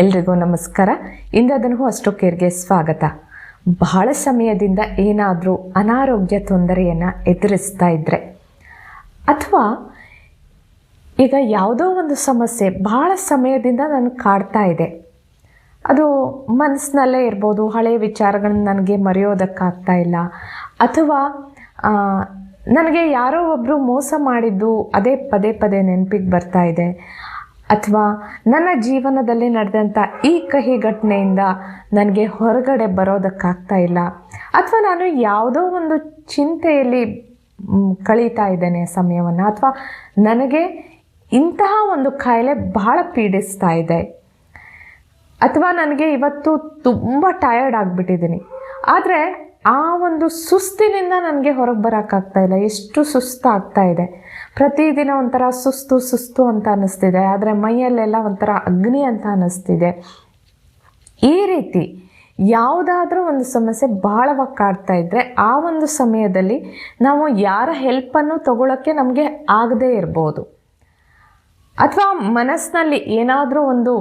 ಎಲ್ರಿಗೂ ನಮಸ್ಕಾರ. ಇಂದದನಿಗೂ ಅಷ್ಟು ಕೇರ್ಗೆ ಸ್ವಾಗತ. ಬಹಳ ಸಮಯದಿಂದ ಏನಾದರೂ ಅನಾರೋಗ್ಯ ತೊಂದರೆಯನ್ನು ಎದುರಿಸ್ತಾ ಇದ್ದರೆ ಅಥವಾ ಈಗ ಯಾವುದೋ ಒಂದು ಸಮಸ್ಯೆ ಬಹಳ ಸಮಯದಿಂದ ನಾನು ಕಾಡ್ತಾ ಇದೆ. ಅದು ಮನಸ್ಸಿನಲ್ಲೇ ಇರ್ಬೋದು ಹಳೆಯ ವಿಚಾರಗಳನ್ನ ನನಗೆ ಮರೆಯೋದಕ್ಕಾಗ್ತಾ ಇಲ್ಲ. ಅಥವಾ ನನಗೆ ಯಾರೋ ಒಬ್ಬರು ಮೋಸ ಮಾಡಿದ್ದು ಅದೇ ಪದೇ ಪದೇ ನೆನಪಿಗೆ ಬರ್ತಾ ಇದೆ. ಅಥವಾ ನನ್ನ ಜೀವನದಲ್ಲಿ ನಡೆದಂಥ ಈ ಕಹಿ ಘಟನೆಯಿಂದ ನನಗೆ ಹೊರಗಡೆ ಬರೋದಕ್ಕಾಗ್ತಾ ಇಲ್ಲ. ಅಥವಾ ನಾನು ಯಾವುದೋ ಒಂದು ಚಿಂತೆಯಲ್ಲಿ ಕಳೀತಾ ಇದ್ದೇನೆ ಸಮಯವನ್ನು. ಅಥವಾ ನನಗೆ ಇಂತಹ ಒಂದು ಕಾಯಿಲೆ ಬಹಳ ಪೀಡಿಸ್ತಾ ಇದೆ. ಅಥವಾ ನನಗೆ ಇವತ್ತು ತುಂಬ ಟಯರ್ಡ್ ಆಗಿಬಿಟ್ಟಿದ್ದೀನಿ. ಆದರೆ ಆ ಒಂದು ಸುಸ್ತಿನಿಂದ ನನಗೆ ಹೊರಗೆ ಬರೋಕ್ಕಾಗ್ತಾ ಇಲ್ಲ. ಎಷ್ಟು ಸುಸ್ತಾಗ್ತಾ ಇದೆ. ಪ್ರತಿದಿನ ಒಂಥರ ಸುಸ್ತು ಸುಸ್ತು ಅಂತ ಅನ್ನಿಸ್ತಿದೆ ಆದರೆ ಮೈಯಲ್ಲೆಲ್ಲ ಒಂಥರ ಅಗ್ನಿ ಅಂತ ಅನ್ನಿಸ್ತಿದೆ ಈ ರೀತಿ ಯಾವುದಾದ್ರೂ ಒಂದು ಸಮಸ್ಯೆ ಭಾಳವಾಗಿ ಕಾಡ್ತಾ ಇದ್ದರೆ ಆ ಒಂದು ಸಮಯದಲ್ಲಿ ನಾವು ಯಾರ ಹೆಲ್ಪನ್ನು ತಗೊಳ್ಳೋಕ್ಕೆ ನಮಗೆ ಆಗದೇ ಇರ್ಬೋದು. ಅಥವಾ ಮನಸ್ಸಿನಲ್ಲಿ ಏನಾದರೂ ಒಂದು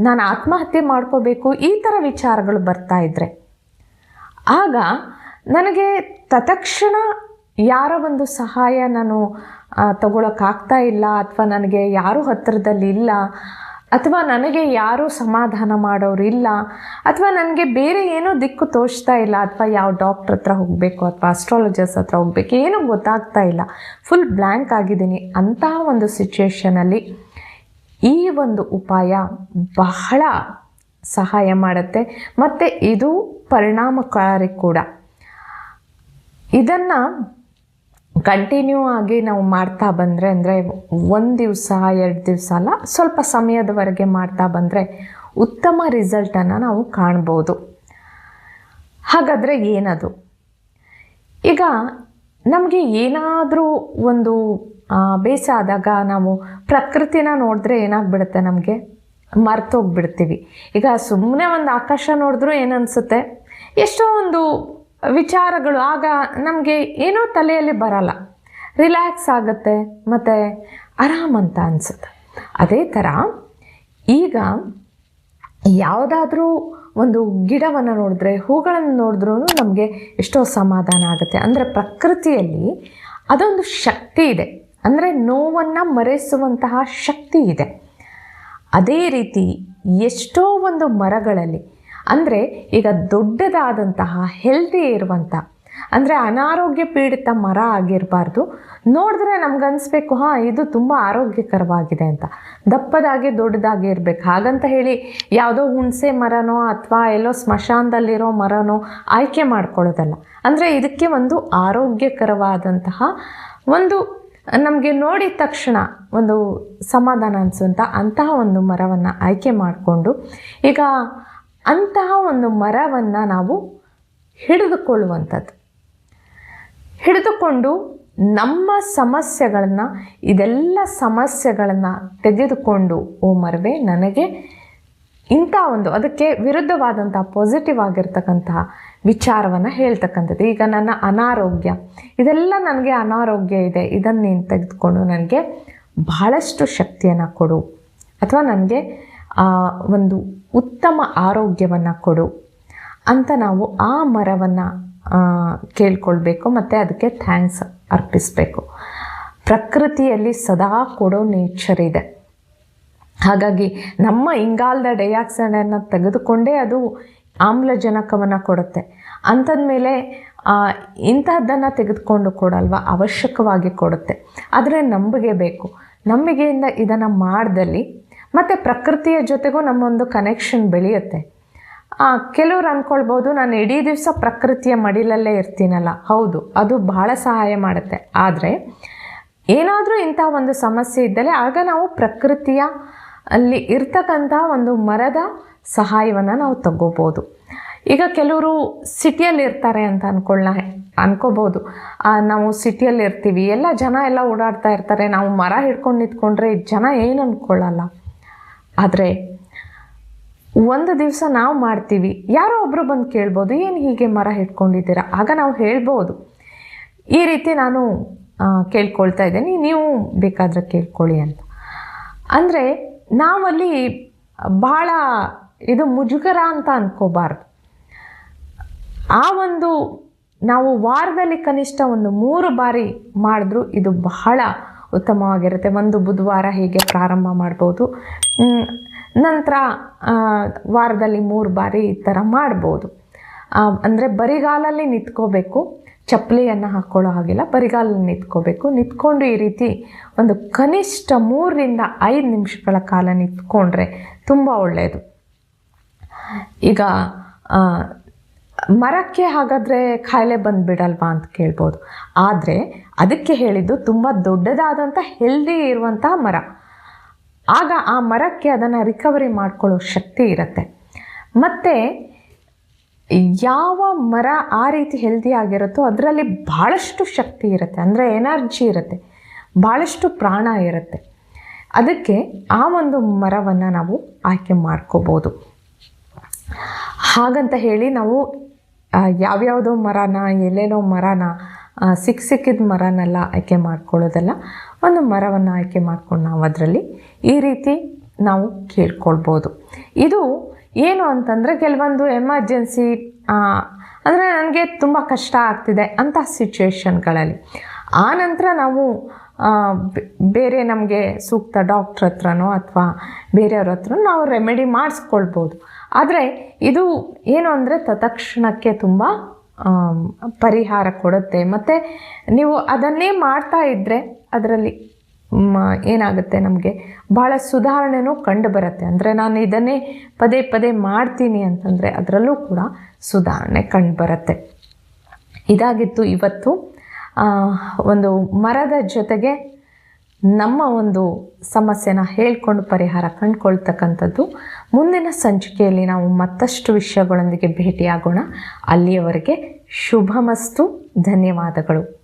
ನಾನು ಆತ್ಮಹತ್ಯೆ ಮಾಡ್ಕೋಬೇಕು ಈ ಥರ ವಿಚಾರಗಳು ಬರ್ತಾ ಇದ್ದರೆ ಆಗ ನನಗೆ ತತ್ಕ್ಷಣ ಯಾರ ಒಂದು ಸಹಾಯ ನಾನು ತಗೊಳಕ್ಕಾಗ್ತಾ ಇಲ್ಲ ಅಥವಾ ನನಗೆ ಯಾರೂ ಹತ್ತಿರದಲ್ಲಿ ಇಲ್ಲ ಅಥವಾ ನನಗೆ ಯಾರೂ ಸಮಾಧಾನ ಮಾಡೋರು ಇಲ್ಲ ಅಥವಾ ನನಗೆ ಬೇರೆ ಏನೋ ದಿಕ್ಕು ತೋಚ್ತಾ ಇಲ್ಲ ಅಥವಾ ಯಾವ ಡಾಕ್ಟ್ರ್ ಹತ್ರ ಹೋಗಬೇಕು ಅಥವಾ ಅಸ್ಟ್ರಾಲಜರ್ಸ್ ಹತ್ರ ಹೋಗಬೇಕು, ಏನೂ ಗೊತ್ತಾಗ್ತಾ ಇಲ್ಲ. ಫುಲ್ ಬ್ಲ್ಯಾಂಕ್ ಆಗಿದ್ದೀನಿ. ಅಂತಹ ಒಂದು ಸಿಚುಯೇಷನಲ್ಲಿ ಈ ಒಂದು ಉಪಾಯ ಬಹಳ ಸಹಾಯ ಮಾಡುತ್ತೆ. ಮತ್ತು ಇದು ಪರಿಣಾಮಕಾರಿ ಕೂಡ. ಇದನ್ನು ಕಂಟಿನ್ಯೂ ಆಗಿ ನಾವು ಮಾಡ್ತಾ ಬಂದರೆ ಅಂದರೆ ಒಂದು ದಿವಸ, ಎರಡು ದಿವಸ ಅಲ್ಲ, ಸ್ವಲ್ಪ ಸಮಯದವರೆಗೆ ಮಾಡ್ತಾ ಬಂದರೆ ಉತ್ತಮ ರಿಸಲ್ಟನ್ನು ನಾವು ಕಾಣ್ಬೋದು. ಹಾಗಾದರೆ ಏನದು? ಈಗ ನಮಗೆ ಏನಾದರೂ ಒಂದು ಬೇಸಾದಾಗ ನಾವು ಪ್ರಕೃತಿನ ನೋಡಿದ್ರೆ ಏನಾಗ್ಬಿಡುತ್ತೆ ನಮಗೆ? ಮರ್ತೋಗ್ಬಿಡ್ತೀವಿ ಈಗ ಸುಮ್ಮನೆ ಒಂದು ಆಕಾಶ ನೋಡಿದ್ರೂ ಏನನ್ಸುತ್ತೆ ಎಷ್ಟೋ ಒಂದು ವಿಚಾರಗಳು ಆಗ ನಮಗೆ ಏನೋ ತಲೆಯಲ್ಲಿ ಬರಲ್ಲ. ರಿಲ್ಯಾಕ್ಸ್ ಆಗುತ್ತೆ, ಮತ್ತು ಆರಾಮಂತ ಅನಿಸುತ್ತೆ. ಅದೇ ಥರ ಈಗ ಯಾವುದಾದ್ರೂ ಒಂದು ಗಿಡವನ್ನು ನೋಡಿದ್ರೆ, ಹೂಗಳನ್ನು ನೋಡಿದ್ರೂ ನಮಗೆ ಎಷ್ಟೋ ಸಮಾಧಾನ ಆಗುತ್ತೆ. ಅಂದರೆ ಪ್ರಕೃತಿಯಲ್ಲಿ ಅದೊಂದು ಶಕ್ತಿ ಇದೆ. ಅಂದರೆ ನೋವನ್ನು ಮರೆಸುವಂತಹ ಶಕ್ತಿ ಇದೆ. ಅದೇ ರೀತಿ ಎಷ್ಟೋ ಒಂದು ಮರಗಳಲ್ಲಿ, ಅಂದರೆ ಈಗ ದೊಡ್ಡದಾದಂತಹ ಹೆಲ್ದಿ ಇರುವಂಥ ಅಂದರೆ ಅನಾರೋಗ್ಯ ಪೀಡಿತ ಮರ ಆಗಿರಬಾರ್ದು. ನೋಡಿದ್ರೆ ನಮ್ಗನ್ಸ್ಬೇಕು ಹಾಂ, ಇದು ತುಂಬ ಆರೋಗ್ಯಕರವಾಗಿದೆ ಅಂತ. ದಪ್ಪದಾಗಿ ದೊಡ್ಡದಾಗಿ ಇರಬೇಕು. ಹಾಗಂತ ಹೇಳಿ ಯಾವುದೋ ಹುಣಸೆ ಮರನೋ ಅಥವಾ ಎಲ್ಲೋ ಸ್ಮಶಾನದಲ್ಲಿರೋ ಮರನೋ ಆಯ್ಕೆ ಮಾಡ್ಕೊಳ್ಳೋದಲ್ಲ. ಅಂದರೆ ಇದಕ್ಕೆ ಒಂದು ಆರೋಗ್ಯಕರವಾದಂತಹ ಒಂದು ನಮಗೆ ನೋಡಿದ ತಕ್ಷಣ ಒಂದು ಸಮಾಧಾನ ಅನಿಸುವಂಥ ಅಂತಹ ಒಂದು ಮರವನ್ನು ಆಯ್ಕೆ ಮಾಡಿಕೊಂಡು, ಈಗ ಅಂತಹ ಒಂದು ಮರವನ್ನು ನಾವು ಹಿಡಿದುಕೊಳ್ಳುವಂಥದ್ದು. ಹಿಡಿದುಕೊಂಡು ನಮ್ಮ ಸಮಸ್ಯೆಗಳನ್ನು, ಇದೆಲ್ಲ ಸಮಸ್ಯೆಗಳನ್ನು ತೆಗೆದುಕೊಂಡು, ಓ ಮರವೇ, ನನಗೆ ಇಂಥ ಒಂದು ಅದಕ್ಕೆ ವಿರುದ್ಧವಾದಂಥ ಪಾಸಿಟಿವ್ ಆಗಿರ್ತಕ್ಕಂತಹ ವಿಚಾರವನ್ನು ಹೇಳ್ತಕ್ಕಂಥದ್ದು. ಈಗ ನನ್ನ ಅನಾರೋಗ್ಯ. ಇದೆಲ್ಲ ನನಗೆ ಅನಾರೋಗ್ಯ ಇದೆ. ಇದನ್ನು ನೀನು ತೆಗೆದುಕೊಂಡು ನನಗೆ ಬಹಳಷ್ಟು ಶಕ್ತಿಯನ್ನು ಕೊಡು. ಅಥವಾ ನನಗೆ ಒಂದು ಉತ್ತಮ ಆರೋಗ್ಯವನ್ನು ಕೊಡು ಅಂತ ನಾವು ಆ ಮರವನ್ನು ಕೇಳ್ಕೊಳ್ಬೇಕು ಮತ್ತು ಅದಕ್ಕೆ ಥ್ಯಾಂಕ್ಸ್ ಅರ್ಪಿಸಬೇಕು. ಪ್ರಕೃತಿಯಲ್ಲಿ ಸದಾ ಕೊಡೋ ನೇಚರ್ ಇದೆ. ಹಾಗಾಗಿ ನಮ್ಮ ಇಂಗಾಲದ ಡೈಆಕ್ಸೈಡನ್ನು ತೆಗೆದುಕೊಂಡೇ ಅದು ಆಮ್ಲಜನಕವನ್ನು ಕೊಡುತ್ತೆ. ಅಂಥದ್ಮೇಲೆ ಇಂತಹದ್ದನ್ನು ತೆಗೆದುಕೊಂಡು ಕೊಡಲ್ವ? ಅವಶ್ಯಕವಾಗಿ ಕೊಡುತ್ತೆ. ಆದರೆ ನಂಬಿಕೆ ಬೇಕು. ನಂಬಿಕೆಯಿಂದ ಇದನ್ನು ಮಾಡ್ದಲ್ಲಿ ಮತ್ತು ಪ್ರಕೃತಿಯ ಜೊತೆಗೂ ನಮ್ಮೊಂದು ಕನೆಕ್ಷನ್ ಬೆಳೆಯುತ್ತೆ. ಕೆಲವ್ರು ಅಂದ್ಕೊಳ್ಬೋದು ನಾನು ಇಡೀ ದಿವಸ ಪ್ರಕೃತಿಯ ಮಡಿಲಲ್ಲೇ ಇರ್ತೀನಲ್ಲ. ಹೌದು, ಅದು ಬಹಳ ಸಹಾಯ ಮಾಡುತ್ತೆ. ಆದರೆ, ಏನಾದರೂ ಇಂಥ ಒಂದು ಸಮಸ್ಯೆ ಇದ್ದಲ್ಲಿ ಆಗ ನಾವು ಪ್ರಕೃತಿಯ ಅಲ್ಲಿ ಇರ್ತಕ್ಕಂಥ ಒಂದು ಮರದ ಸಹಾಯವನ್ನು ನಾವು ತಗೋಬೋದು. ಈಗ ಕೆಲವರು ಸಿಟಿಯಲ್ಲಿ ಇರ್ತಾರೆ ಅಂತ ಅಂದ್ಕೊಳ್ಳ ಅನ್ಕೋಬೋದು. ನಾವು ಸಿಟಿಯಲ್ಲಿ ಇರ್ತೀವಿ, ಎಲ್ಲ ಜನ ಎಲ್ಲ ಓಡಾಡ್ತಾ ಇರ್ತಾರೆ, ನಾವು ಮರ ಹಿಡ್ಕೊಂಡು ನಿಂತ್ಕೊಂಡ್ರೆ ಜನ ಏನು ಅಂದ್ಕೊಳ್ಳಲ್ಲ ಆದರೆ ಒಂದು ದಿವಸ ನಾವು ಮಾಡ್ತೀವಿ, ಯಾರೋ ಒಬ್ಬರು ಬಂದು ಕೇಳ್ಬೋದು, ಏನು ಹೀಗೆ ಮರ ಹಿಡ್ಕೊಂಡಿದ್ದೀರಾ? ಆಗ ನಾವು ಹೇಳ್ಬೋದು. ಈ ರೀತಿ ನಾನು ಕೇಳ್ಕೊಳ್ತಾ ಇದ್ದೀನಿ, ನೀವು ಬೇಕಾದರೆ ಕೇಳ್ಕೊಳ್ಳಿ ಅಂತ. ಅಂದರೆ ನಾವಲ್ಲಿ ಬಹಳ ಇದು ಮುಜುಗರ ಅಂತ ಅಂದ್ಕೋಬಾರ್ದು ಆ ಒಂದು ನಾವು ವಾರದಲ್ಲಿ ಕನಿಷ್ಠ ಒಂದು ಮೂರು ಬಾರಿ ಮಾಡಿದ್ರೂ ಇದು ಬಹಳ ಉತ್ತಮವಾಗಿರುತ್ತೆ. ಒಂದು ಬುಧವಾರ ಹೀಗೆ ಪ್ರಾರಂಭ ಮಾಡ್ಬೋದು. ನಂತರ ವಾರದಲ್ಲಿ ಮೂರು ಬಾರಿ ಈ ಥರ ಮಾಡ್ಬೋದು. ಅಂದರೆ ಬರಿಗಾಲಲ್ಲಿ ನಿಂತ್ಕೋಬೇಕು. ಚಪ್ಪಲಿಯನ್ನು ಹಾಕ್ಕೊಳ್ಳೋ ಹಾಗಿಲ್ಲ, ಬರಿಗಾಲಲ್ಲಿ ನಿಂತ್ಕೋಬೇಕು. ನಿಂತ್ಕೊಂಡು ಈ ರೀತಿ ಒಂದು ಕನಿಷ್ಠ ಮೂರರಿಂದ ಐದು ನಿಮಿಷಗಳ ಕಾಲ ನಿಂತ್ಕೊಂಡ್ರೆ ತುಂಬ ಒಳ್ಳೆಯದು ಈಗ ಮರಕ್ಕೆ ಹಾಗಾದರೆ ಕಾಯಿಲೆ ಬಂದುಬಿಡಲ್ವಾ ಅಂತ ಕೇಳ್ಬೋದು. ಆದರೆ ಅದಕ್ಕೆ ಹೇಳಿದ್ದು ತುಂಬ ದೊಡ್ಡದಾದಂಥ ಹೆಲ್ದಿ ಇರುವಂತಹ ಮರ. ಆಗ ಆ ಮರಕ್ಕೆ ಅದನ್ನು ರಿಕವರಿ ಮಾಡ್ಕೊಳ್ಳೋ ಶಕ್ತಿ ಇರುತ್ತೆ. ಮತ್ತು ಯಾವ ಮರ ಆ ರೀತಿ ಹೆಲ್ದಿ ಆಗಿರುತ್ತೋ ಅದರಲ್ಲಿ ಭಾಳಷ್ಟು ಶಕ್ತಿ ಇರುತ್ತೆ. ಅಂದರೆ ಎನರ್ಜಿ ಇರುತ್ತೆ. ಭಾಳಷ್ಟು ಪ್ರಾಣ ಇರುತ್ತೆ. ಅದಕ್ಕೆ ಆ ಒಂದು ಮರವನ್ನು ನಾವು ಆಯ್ಕೆ ಮಾಡ್ಕೋಬೋದು. ಹಾಗಂತ ಹೇಳಿ ನಾವು ಯಾವ್ಯಾವುದೋ ಮರನ ಎಲ್ಲೇನೋ ಮರನ ಸಿಕ್ಕ ಸಿಕ್ಕಿದ ಮರನೆಲ್ಲ ಆಯ್ಕೆ ಮಾಡ್ಕೊಳ್ಳೋದಲ್ಲ, ಒಂದು ಮರವನ್ನು ಆಯ್ಕೆ ಮಾಡ್ಕೊಂಡು ನಾವು ಅದರಲ್ಲಿ ಈ ರೀತಿ ನಾವು ಕೇಳ್ಕೊಳ್ಬೋದು. ಇದು ಏನು ಅಂತಂದರೆ ಕೆಲವೊಂದು ಎಮರ್ಜೆನ್ಸಿ ಅಂದರೆ ನನಗೆ ತುಂಬ ಕಷ್ಟ ಆಗ್ತಿದೆ ಅಂಥ ಆ ನಂತರ ನಾವು ಬೇರೆ ನಮಗೆ ಸೂಕ್ತ ಡಾಕ್ಟ್ರ್ ಹತ್ರನೋ ಅಥವಾ ಬೇರೆಯವ್ರ ಹತ್ರ ನಾವು ರೆಮಿಡಿ ಮಾಡಿಸ್ಕೊಳ್ಬೋದು. ಆದರೆ ಇದು ಏನು ಅಂದರೆ ತತ್ಕ್ಷಣಕ್ಕೆ ತುಂಬ ಪರಿಹಾರ ಕೊಡುತ್ತೆ. ಮತ್ತು ನೀವು ಅದನ್ನೇ ಮಾಡ್ತಾ ಇದ್ದರೆ ಅದರಲ್ಲಿ ಏನಾಗುತ್ತೆ ನಮಗೆ? ಭಾಳ ಸುಧಾರಣೆನೂ ಕಂಡು ಬರುತ್ತೆ ಅಂದರೆ ನಾನು ಇದನ್ನೇ ಪದೇ ಪದೇ ಮಾಡ್ತೀನಿ ಅಂತಂದರೆ ಅದರಲ್ಲೂ ಕೂಡ ಸುಧಾರಣೆ ಕಂಡು ಬರುತ್ತೆ ಇದಾಗಿತ್ತು ಇವತ್ತು ಒಂದು ಮರದ ಜೊತೆಗೆ ನಮ್ಮ ಒಂದು ಸಮಸ್ಯೆನ ಹೇಳ್ಕೊಂಡು ಪರಿಹಾರ ಕಂಡುಕೊಳ್ತಕ್ಕಂಥದ್ದು. ಮುಂದಿನ ಸಂಚಿಕೆಯಲ್ಲಿ ನಾವು ಮತ್ತಷ್ಟು ವಿಷಯಗಳೊಂದಿಗೆ ಭೇಟಿಯಾಗೋಣ. ಅಲ್ಲಿಯವರೆಗೆ ಶುಭಮಸ್ತು, ಧನ್ಯವಾದಗಳು.